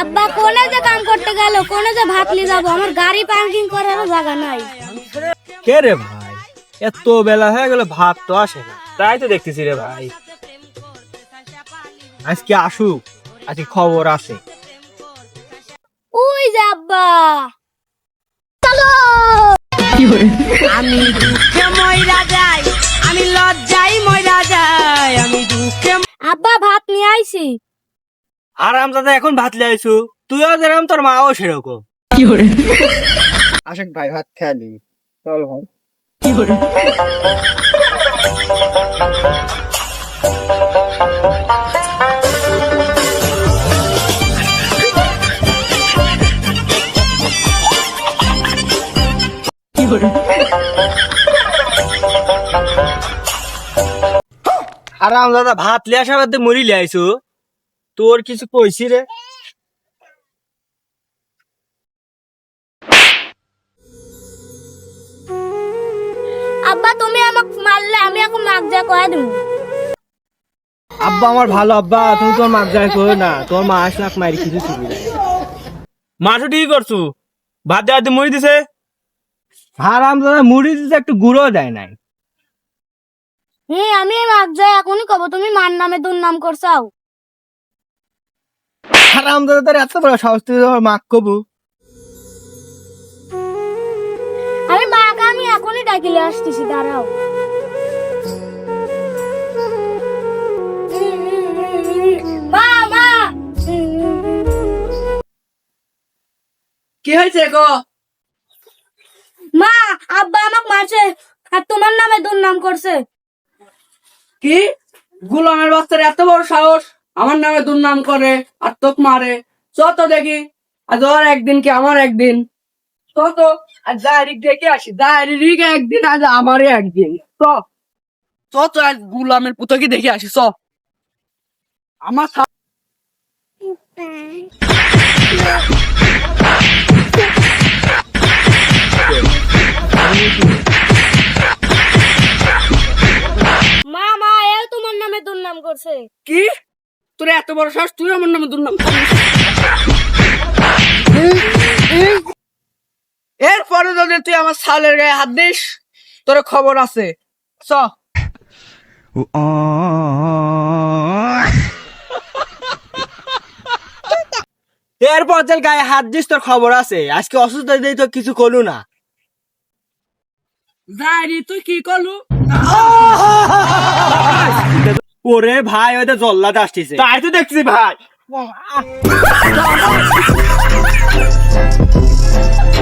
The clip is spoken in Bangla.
আব্বা যে কাম করতে যে নিয়ে যাব? আমার গাড়ি পার্কিং কে রে ভাই? এত বেলা হয়ে গেল, ভাত তো আসে না। তাই তো দেখতেছি রে ভাই। আজকে আসুক, আজকে খবর আসে। চলো। আমি দুঃখে ময়রা যাই আমি লজ্জাই ময়রা যাই আমি দুঃখে আব্বা ভাত নিয়ে আইছি। আরাম দাদা এখন ভাত লাইছু তুইও যেরকম তোর মাও সেরকম। আশেক ভাই ভাত খেয়ালি চল ভাই। আরাম দাদা ভাত লিয়ে আসা বাদে মরি লিয়াইছু তোর কিছু কইছি রে। আব্বা তুমি আমাকে মারলে আমি এখন মাক যা কয়ে দেবো আব্বা আমার ভালো আব্বা তুমি তোর মাক যায় করো না। তোর মা আসলাক মারি কিছু নাই ঠিক করছু। ভাত দেওয়াতে মুড়ি দিছে। হারাম দাদা মুড়ি দিতে একটু গুঁড়ো দেয় নাই। হ্যাঁ আমি মাক যাই এখনই কব তুমি মার নামে দুর্নাম করছাও। হারাম দাদা তোর এত বড় সাহস তুই কবু। আমি মাকে আমি এখনই ডাকিলে আসতেছি দাঁড়াও। মা মা! কি হয়েছে গো? আব্বা আমাকে মারছে আর তোমার নামে দুর্নাম করছে। কি? গুলামের বাচ্চার এত বড় সাহস আমার নামে দুর্নাম করে আর তোক মারে। চ তো দেখি আজ ওর একদিন কি আমার একদিন? তো আর আজ ডায়েরিক দেখে আসি ডায়েরিক একদিন আজ আমারই একদিন। তো চ তো আজ গুলামের পুতকি দেখে আসি চ। আমার তোর এত বড় সাহস তুই আমার নামে দুর্নাম এরপরে যদি তুই আমার সালের গায়ে হাত দিস তোর খবর আছে। চ। এরপর যে গায়ে হাত দিস তোর খবর আছে। আজকে অসুস্থ দিয়ে তো কিছু করলু না। যাই তুই কি করলু? ওরে ভাই ওইটা জল্লাদ আসতেছে। তাই তো দেখছি ভাই।